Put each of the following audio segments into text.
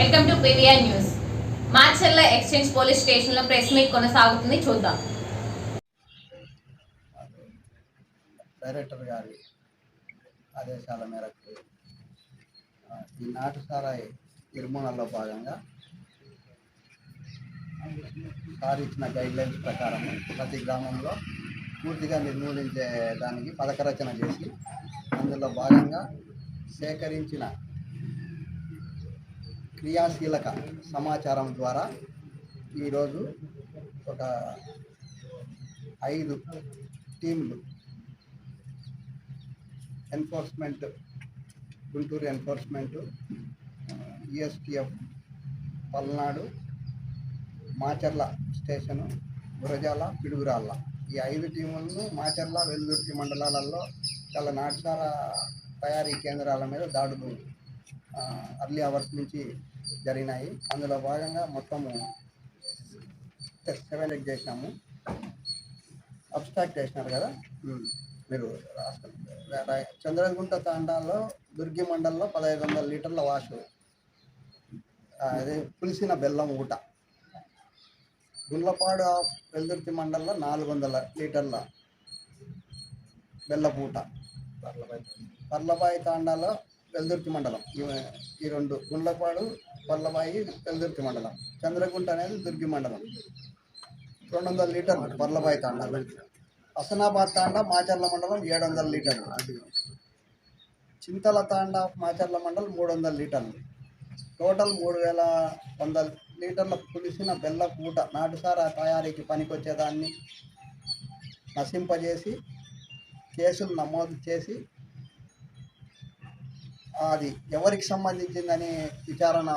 Welcome to PVR news Macherla exchange police స్టేషన్లో press meet కొనసాగుతుంది. చూద్దాం. డైరెక్టర్ గారి ఆదేశాల మేరకు ఈనాటి ఈ నిర్మూలనలో భాగంగా సార్ ఇచ్చిన గైడ్ లైన్స్ ప్రకారం ప్రతి గ్రామంలో పూర్తిగా నిర్మూలించే దానికి పథకరచన చేసి అందులో భాగంగా సేకరించిన క్రియాశీలక సమాచారం ద్వారా ఈరోజు ఒక ఐదు టీంలు enforcement Guntur enforcement ESTF Palnadu Macherla station Gurajala Piduguralla. ఈ ఐదు టీములను మాచర్ల వెల్దుర్తి మండలాలలో చాలా నాటుసార తయారీ కేంద్రాల మీద దాడులు అర్లీ అవర్స్ నుంచి జరిగినాయి. అందులో భాగంగా మొత్తము సెవెన్ చేసినాము. అబ్స్ట్రాక్ట్ చేసినారు కదా? మీరు చంద్రగుంట తాండాలో దుర్గి మండలంలో పదహైదు వందల లీటర్ల వాషు అదే పులిసిన బెల్లం ఊట. గుండ్లపాడు ఆఫ్ వెల్దుర్తి మండలంలో నాలుగు వందల లీటర్ల బెల్లపూట. పర్లబాయి తాండాలో వెల్దుర్తి మండలం. ఈ రెండు గుండ్లపాడు పర్లబాయి వెల్దుర్తి మండలం. చంద్రగుంట అనేది దుర్గి మండలం. రెండు వందల లీటర్లు పర్లబాయి తాండాలు. హసనాబాద్ తాండా మాచర్ల మండలం ఏడు వందల లీటర్లు. చింతల తాండా మాచర్ల మండలం మూడు వందల లీటర్లు. టోటల్ మూడు వేల వంద లీటర్ల పులిసిన బెల్ల పూట నాటుసారా తయారీకి పనికొచ్చేదాన్ని నశింపజేసి కేసులు నమోదు చేసి అది ఎవరికి సంబంధించిందని విచారణ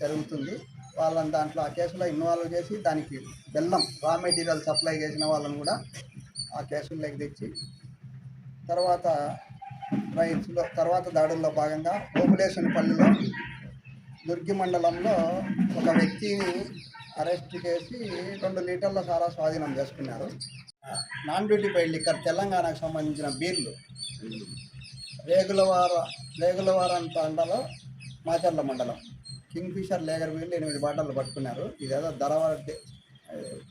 జరుగుతుంది. వాళ్ళని దాంట్లో ఆ కేసులో ఇన్వాల్వ్ చేసి దానికి బెల్లం రా మెటీరియల్ సప్లై చేసిన వాళ్ళని కూడా ఆ కేసుల్లోకి తెచ్చి తర్వాత రైతులో తర్వాత దాడుల్లో భాగంగా పల్లిలో దుర్గి మండలంలో ఒక వ్యక్తిని అరెస్ట్ చేసి రెండు లీటర్ల సారా స్వాధీనం చేసుకున్నారు. నాన్ డ్యూటీ పైడ్ లిక్కర్ తెలంగాణకు సంబంధించిన బీర్లు. రేగులవార రేగులవారం తాండలో మాచర్ల మండలం. కింగ్ఫిషర్ లేగర్ వీళ్ళు ఎనిమిది బాటలు పట్టుకున్నారు. ఇదేదో ధర ధరవార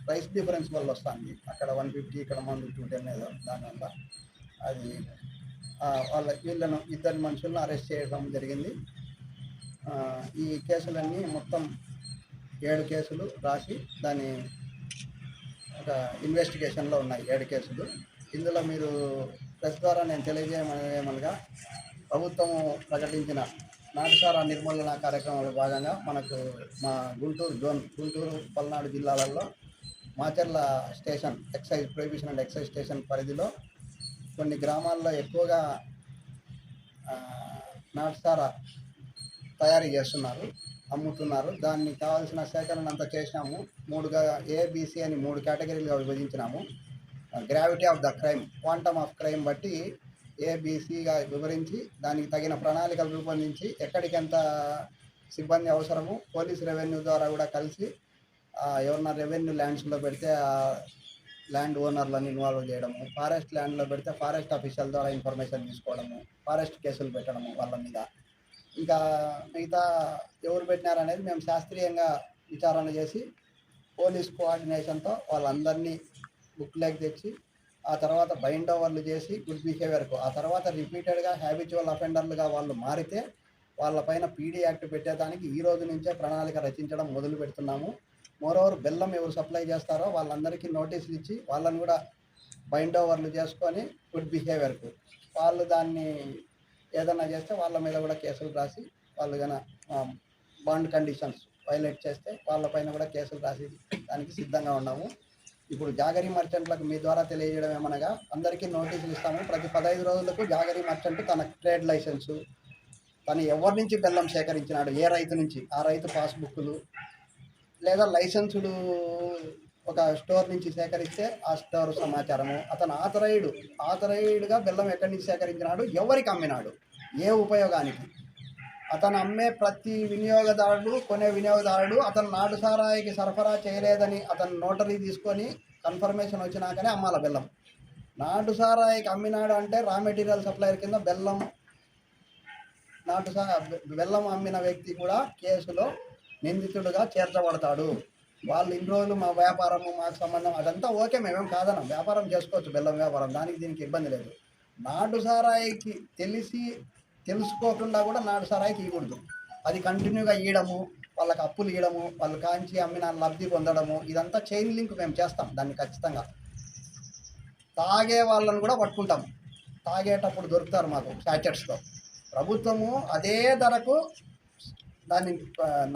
ప్రైస్ డిఫరెన్స్ వల్ల వస్తుంది. అక్కడ వన్ ఫిఫ్టీ ఇక్కడ వన్ టూ టెన్ ఏదో దానివల్ల అది వాళ్ళ వీళ్ళను ఇద్దరు మనుషులను అరెస్ట్ చేయడం జరిగింది. ఈ కేసులన్నీ మొత్తం ఏడు కేసులు రాసి దాని ఒక ఇన్వెస్టిగేషన్లో ఉన్నాయి ఏడు కేసులు. ఇందులో మీరు ప్రెస్ ద్వారా నేను తెలియజేయమనగా ప్రభుత్వము ప్రకటించిన నాటుసారా నిర్మూలన కార్యక్రమంలో భాగంగా మనకు మా గుంటూరు జోన్ గుంటూరు పల్నాడు జిల్లాలలో Macherla station excise prohibition and excise station పరిధిలో కొన్ని గ్రామాల్లో ఎక్కువగా ఆ, నాటుసారా తయారీ చేస్తున్నారు అమ్ముతున్నారు. దాన్ని కావాల్సిన సేకరణ అంతా చేసినాము. మూడుగా ఏబిసి అని మూడు కేటగిరీలుగా విభజించినాము. Gravity of the crime quantum of crime బట్టి ఏబిసిగా వివరించి దానికి తగిన ప్రణాళికలు రూపొందించి ఎక్కడికెంత సిబ్బంది అవసరము పోలీస్ రెవెన్యూ ద్వారా కూడా కలిసి ఎవరన్నా రెవెన్యూ ల్యాండ్స్లో పెడితే ల్యాండ్ ఓనర్లను ఇన్వాల్వ్ చేయడము ఫారెస్ట్ ల్యాండ్లో పెడితే ఫారెస్ట్ ఆఫీసర్ల ద్వారా ఇన్ఫర్మేషన్ తీసుకోవడము ఫారెస్ట్ కేసులు పెట్టడము వాళ్ళ మీద. ఇంకా మిగతా ఎవరు పెట్టినారనేది మేము శాస్త్రీయంగా విచారణ చేసి పోలీస్ కోఆర్డినేషన్తో వాళ్ళందరినీ బుక్ బుక్లోకి తెచ్చి ఆ తర్వాత బైండ్ ఓవర్లు చేసి గుడ్ బిహేవియర్కు ఆ తర్వాత రిపీటెడ్గా హ్యాబిచువల్ అఫెండర్లుగా వాళ్ళు మారితే వాళ్ళపైన పీడీ యాక్ట్ పెట్టేదానికి ఈ రోజు నుంచే ప్రణాళిక రచించడం మొదలు పెడుతున్నాము. మోరోవర్ బెల్లం ఎవరు సప్లై చేస్తారో వాళ్ళందరికీ నోటీసులు ఇచ్చి వాళ్ళని కూడా బైండ్ ఓవర్లు చేసుకొని గుడ్ బిహేవియర్కు వాళ్ళు దాన్ని ఏదన్నా చేస్తే వాళ్ళ మీద కూడా కేసులు రాసి వాళ్ళు కన్నా బాండ్ కండిషన్స్ వైలేట్ చేస్తే వాళ్ళపైన కూడా కేసులు రాసి దానికి సిద్ధంగా ఉన్నాము. ఇప్పుడు జాగరీ మర్చెంట్లకు మీ ద్వారా తెలియజేయడం ఏమనగా అందరికీ నోటీసులు ఇస్తాము. ప్రతి పదహైదు రోజులకు జాగరీ మర్చెంట్ తన ట్రేడ్ లైసెన్సు. తను ఎవరి నుంచి బెల్లం సేకరించినాడు ఏ రైతు నుంచి? ఆ రైతు పాస్బుక్లు లేదా లైసెన్సుడు ఒక స్టోర్ నుంచి సేకరిస్తే ఆ స్టోర్ సమాచారము. అతను ఆథరైడ్ ఆథరైడ్గా బెల్లం ఎక్కడి నుంచి సేకరించినాడు? ఎవరికి అమ్మినాడు? ఏ ఉపయోగానికి? అతను అమ్మే ప్రతి వినియోగదారుడు కొనే వినియోగదారుడు అతను నాటు సారాయికి సరఫరా చేయలేదని అతను నోటరీ తీసుకొని కన్ఫర్మేషన్ వచ్చినాకనే అమ్మాల బెల్లం. నాటు సారాయికి అమ్మినాడు అంటే రా మెటీరియల్ సప్లైర్ కింద బెల్లం నాటు సా బెల్లం అమ్మిన వ్యక్తి కూడా కేసులో నిందితుడుగా చేర్చబడతాడు. వాళ్ళు ఇన్ని రోజులు మా వ్యాపారము మాకు సంబంధం అదంతా ఓకే మేమేం కాదనం వ్యాపారం చేసుకోవచ్చు బెల్లం వ్యాపారం దానికి దీనికి ఇబ్బంది లేదు. నాటు సారాయికి తెలిసి తెలుసుకోకుండా కూడా నాడు సరాయికి ఇవ్వకూడదు అది కంటిన్యూగా ఇవ్వడము వాళ్ళకి అప్పులు ఇవ్వడము వాళ్ళు కాంచి అమ్మిన లబ్ధి పొందడము ఇదంతా చైన్ లింక్ మేము చేస్తాం దాన్ని ఖచ్చితంగా. తాగే వాళ్ళని కూడా పట్టుకుంటాం. తాగేటప్పుడు దొరుకుతారు మాకు ప్యాకెట్స్లో. ప్రభుత్వము అదే ధరకు దాన్ని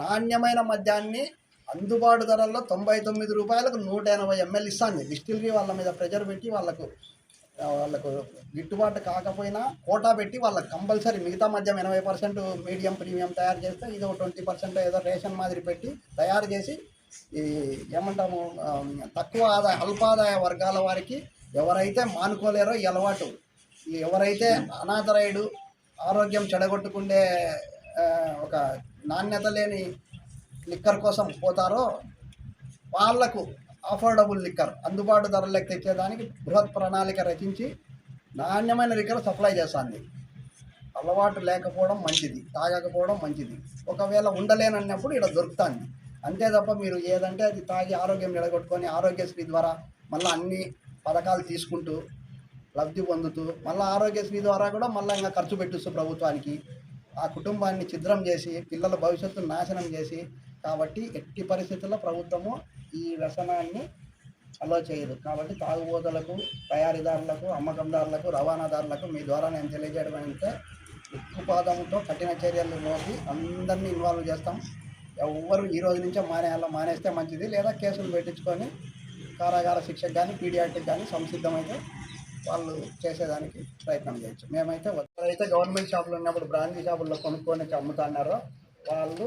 నాణ్యమైన మద్యాన్ని అందుబాటు ధరల్లో తొంభై తొమ్మిది రూపాయలకు నూట ఎనభై ఎంఎల్ ఇస్తాను డిస్టిలరీ వాళ్ళ మీద ప్రెజర్ పెట్టి వాళ్ళకు వాళ్ళకు గిట్టుబాటు కాకపోయినా కోటా పెట్టి వాళ్ళకి కంపల్సరీ మిగతా మద్యం ఎనభై పర్సెంట్ మీడియం ప్రీమియం తయారు చేస్తే ఇది ఒక ట్వంటీ పర్సెంట్ ఏదో రేషన్ మాదిరి పెట్టి తయారు చేసి ఈ ఏమంటాము తక్కువ ఆదాయ అల్పాదాయ వర్గాల వారికి ఎవరైతే మానుకోలేరో ఈ అలవాటు. ఎవరైతే అనాథరాయుడు ఆరోగ్యం చెడగొట్టుకుండే ఒక నాణ్యత లేని లిక్కర్ కోసం పోతారో వాళ్ళకు అఫోర్డబుల్ లిక్కర్ అందుబాటు ధరలకు తెచ్చేదానికి బృహత్ ప్రణాళిక రచించి నాణ్యమైన లిక్కర్ సప్లై చేస్తుంది అలవాటు లేకపోవడం మంచిది తాగకపోవడం మంచిది. ఒకవేళ ఉండలేనన్నప్పుడు ఇక్కడ దొరుకుతుంది. అంతే తప్ప మీరు ఏదంటే అది తాగి ఆరోగ్యం నిలగొట్టుకొని ఆరోగ్యశ్రీ ద్వారా మళ్ళీ అన్ని పథకాలు తీసుకుంటూ లబ్ధి పొందుతూ మళ్ళీ ఆరోగ్యశ్రీ ద్వారా కూడా మళ్ళీ ఇంకా ఖర్చు పెట్టిస్తూ ప్రభుత్వానికి ఆ కుటుంబాన్ని ఛిద్రం చేసి పిల్లల భవిష్యత్తు నాశనం చేసి కాబట్టి ఎట్టి పరిస్థితుల్లో ప్రభుత్వము ఈ వ్యసనాన్ని అలో చేయదు. కాబట్టి తాగుబోతులకు తయారీదారులకు అమ్మకందారులకు రవాణాదారులకు మీ ద్వారా నేను తెలియజేయడం అంటే ఉక్కుపాదంతో కఠిన చర్యలు మోసి అందరినీ ఇన్వాల్వ్ చేస్తాం. ఎవ్వరు ఈ రోజు నుంచే మానేయాలో మానేస్తే మంచిది. లేదా కేసులు పెట్టించుకొని కారాగార శిక్షకు కానీ పీడియాటిక్ కానీ సంసిద్ధమైతే వాళ్ళు చేసేదానికి ప్రయత్నం చేయొచ్చు. మేమైతే ఎవరైతే గవర్నమెంట్ షాపులు ఉన్నప్పుడు బ్రాంచీ షాపుల్లో కొనుక్కొని అమ్ముతా అమ్ముతున్నారో వాళ్ళు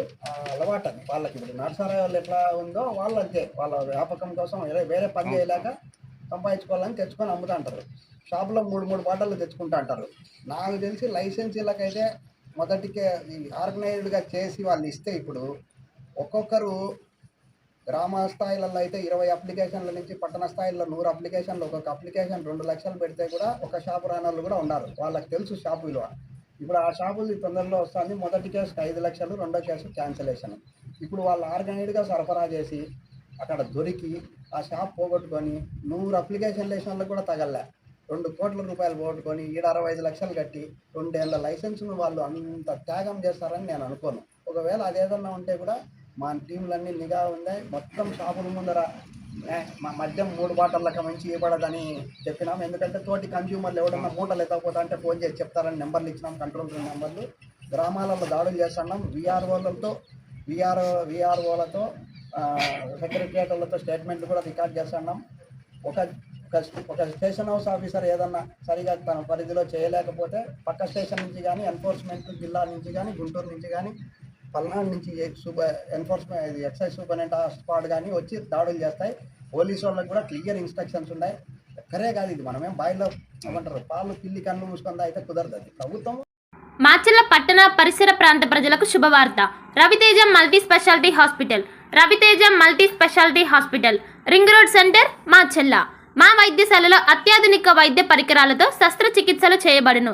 అలవాటు అది వాళ్ళకి ఇప్పుడు నర్సరీ వాళ్ళు ఎట్లా ఉందో వాళ్ళు అంతే. వాళ్ళ వ్యాపకం కోసం వేరే పని చేయలేక సంపాదించుకోవాలని తెచ్చుకొని అమ్ముతా అంటారు. షాపులో మూడు మూడు బాటలు తెచ్చుకుంటా అంటారు. నాకు తెలిసి లైసెన్సీలకైతే మొదటికే ఆర్గనైజ్డ్గా చేసి వాళ్ళు ఇస్తే ఇప్పుడు ఒక్కొక్కరు గ్రామ స్థాయిలలో అయితే ఇరవై అప్లికేషన్ల నుంచి పట్టణ స్థాయిలో నూరు అప్లికేషన్లు ఒక్కొక్క అప్లికేషన్ రెండు లక్షలు పెడితే కూడా ఒక షాపు రాని వాళ్ళు కూడా ఉన్నారు. వాళ్ళకి తెలుసు షాపు విలువ. ఇప్పుడు ఆ షాపులు తొందరలో వస్తుంది మొదటి కేసుకి ఐదు లక్షలు రెండో కేసు క్యాన్సలేషన్ ఇప్పుడు వాళ్ళు ఆర్గనైజ్డ్గా సరఫరా చేసి అక్కడ దొరికి ఆ షాప్ పోగొట్టుకొని నూరు అప్లికేషన్లు వేసిన వాళ్ళకి కూడా తగలలే. రెండు కోట్ల రూపాయలు పోగొట్టుకొని ఈడ అరవై ఐదు లక్షలు కట్టి రెండేళ్ళ లైసెన్స్ను వాళ్ళు అంత త్యాగం చేస్తారని నేను అనుకోను. ఒకవేళ అదేదన్నా ఉంటే కూడా మా టీంలన్నీ నిఘా ఉన్నాయి మొత్తం షాపుల ముందర మా మద్యం మూడు బాటర్లకు మంచి ఇవ్వడదని చెప్పినాం. ఎందుకంటే తోటి కన్స్యూమర్లు ఎవడన్నా మూటలు ఎత్తకపోతా అంటే ఫోన్ చేసి చెప్తారని నెంబర్లు ఇచ్చినాం కంట్రోల్ రూమ్ నెంబర్లు. గ్రామాలలో దాడులు చేస్తున్నాం. విఆర్ఓలతో విఆర్ఓ విఆర్ఓలతో సెక్రటరియట్లతో స్టేట్మెంట్లు కూడా రికార్డ్ చేస్తున్నాం. ఒక ఒక ఒక స్టేషన్ హౌస్ ఆఫీసర్ ఏదన్నా సరిగా తన పరిధిలో చేయలేకపోతే పక్క స్టేషన్ నుంచి కానీ ఎన్ఫోర్స్మెంట్ జిల్లా నుంచి కానీ గుంటూరు నుంచి కానీ పల్నాడు నుంచి సూపర్ ఎన్ఫోర్స్మెంట్ ఇది ఎక్సైజ్ సూపరింటెండెంట్ స్క్వాడ్ కానీ వచ్చి దాడులు చేస్తాయి. పోలీసు వాళ్ళకి కూడా క్లియర్ ఇన్స్ట్రక్షన్స్ ఉన్నాయి. ఒక్కరే కాదు ఇది. మనమేం బాయిలో ఏమంటారు? పాలు పిల్లి కన్ను మూసుకుందా అయితే కుదరదు అది. ప్రభుత్వం మాచర్ల పట్టణ పరిసర ప్రాంత ప్రజలకు శుభవార్త. Raviteja multi speciality hospital. Raviteja multi speciality hospital. Ring road centre Macherla మా వైద్యశాలలో అత్యాధునిక వైద్య పరికరాలతో శస్త్రచికిత్సలు చేయబడును.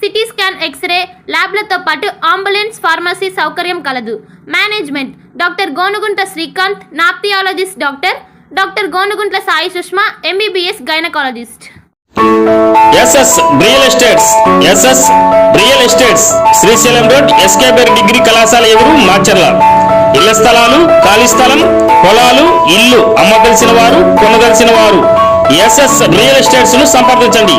CT scan x ray ల్యాబ్లతో పాటు అంబులెన్స్ ఫార్మసీ సౌకర్యం కలదు. Management doctor Gonugunta Srikanth nephrologist doctor doctor Gonuguntla Sai Sushma MBBS gynaecologist. SS real estates SS real estates Srisailam road SKBR degree కళాశాల ఎదురు మాచర్ల. ఇళ్ళ స్థలాలు ఖాళీ స్థలం పొలాలు ఇల్లు అమ్మదలిసిన వారు కొనదలిసిన వారు. ఎస్ఎస్ రియల్ ఎస్టేట్స్ను సంప్రదించండి.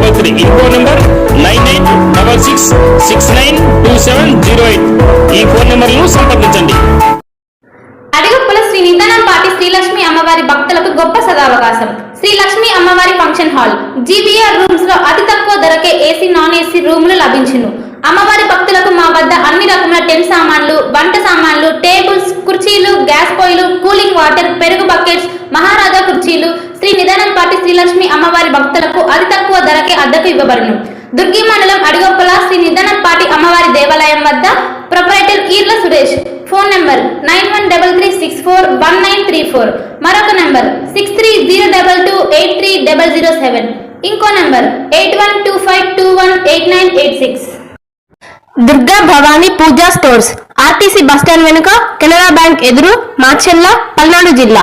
double three ఈ phone number nine eight double six six nine two seven zero eight. ఈ ఫోన్ నెంబర్ను సంప్రదించండి. శ్రీ శ్రీలక్ష్మి అమ్మవారి భక్తులకు గొప్ప సదావకాశం. శ్రీ లక్ష్మి అమ్మవారి ఫంక్షన్ హాల్. జీబీఆర్ రూమ్స్లో అతి తక్కువ ధరకే ఏసీ నాన్ ఏసీ రూములు లభించును. అమ్మవారి భక్తులకు మా వద్ద అన్ని రకముల టెన్ సామాన్లు వంట సామాన్లు టేబుల్స్ కుర్చీలు గ్యాస్ పొయ్యిలు కూలింగ్ వాటర్ పెరుగు బకెట్స్ మహారాజా కుర్చీలు శ్రీ నిదానం పాటి శ్రీలక్ష్మి అమ్మవారి భక్తులకు అతి తక్కువ ధరకే అద్దెకు ఇవ్వబడును. దుర్గి మండలం అడిగొప్పల శ్రీ నిదానం పాటి అమ్మవారి దేవాలయం వద్ద proprietor Eerla Suresh. Phone number nine one double three six four one nine three four. మరొక number six three zero double two eight three double zero seven. ఇంకో number eight one two five two one eight nine eight six. Durga Bhavani puja stores RTC bus stand వెనుక Canara bank ఎదురు మాచెల్ల పల్నాడు జిల్లా.